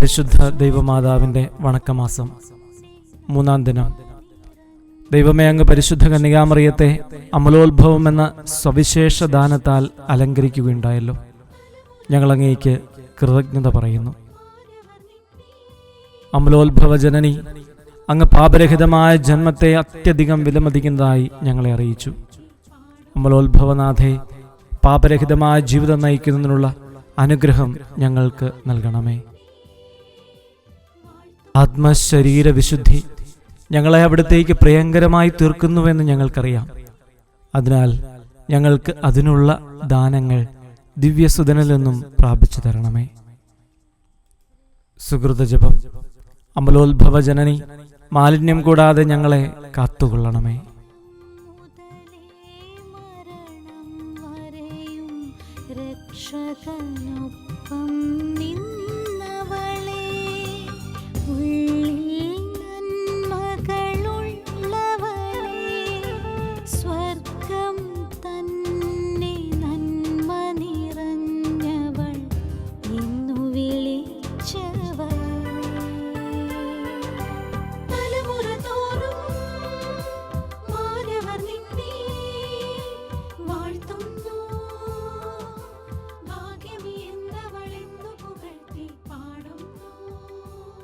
പരിശുദ്ധ ദൈവമാതാവിന്റെ വണക്കമാസം മൂന്നാം ദിനം. ദൈവമേ അങ്ങ് പരിശുദ്ധ കന്യകാമറിയത്തെ അമലോത്ഭവം എന്ന സവിശേഷ ദാനത്താൽ അലങ്കരിക്കുകയുണ്ടായല്ലോ. ഞങ്ങൾ അങ്ങേക്ക് കൃതജ്ഞത പറയുന്നു. അമലോത്ഭവ ജനനി അങ്ങ് പാപരഹിതമായ ജന്മത്തെ അത്യധികം വിലമതിക്കുന്നതായി ഞങ്ങളെ അറിയിച്ചു. അമലോത്ഭവനാഥെ പാപരഹിതമായ ജീവിതം നയിക്കുന്നതിനുള്ള അനുഗ്രഹം ഞങ്ങൾക്ക് നൽകണമേ. ആത്മശരീര വിശുദ്ധി ഞങ്ങളെ അവിടത്തേക്ക് പ്രിയങ്കരമായി തീർക്കുന്നുവെന്ന് ഞങ്ങൾക്കറിയാം. അതിനാൽ ഞങ്ങൾക്ക് അതിനുള്ള ദാനങ്ങൾ ദിവ്യസുതനിൽ നിന്നും പ്രാപിച്ചു തരണമേ. സുഹൃതജപം അമലോത്ഭവ ജനനി മാലിന്യം കൂടാതെ ഞങ്ങളെ കാത്തുകൊള്ളണമേ. രക്ഷകനൊപ്പം നിൻ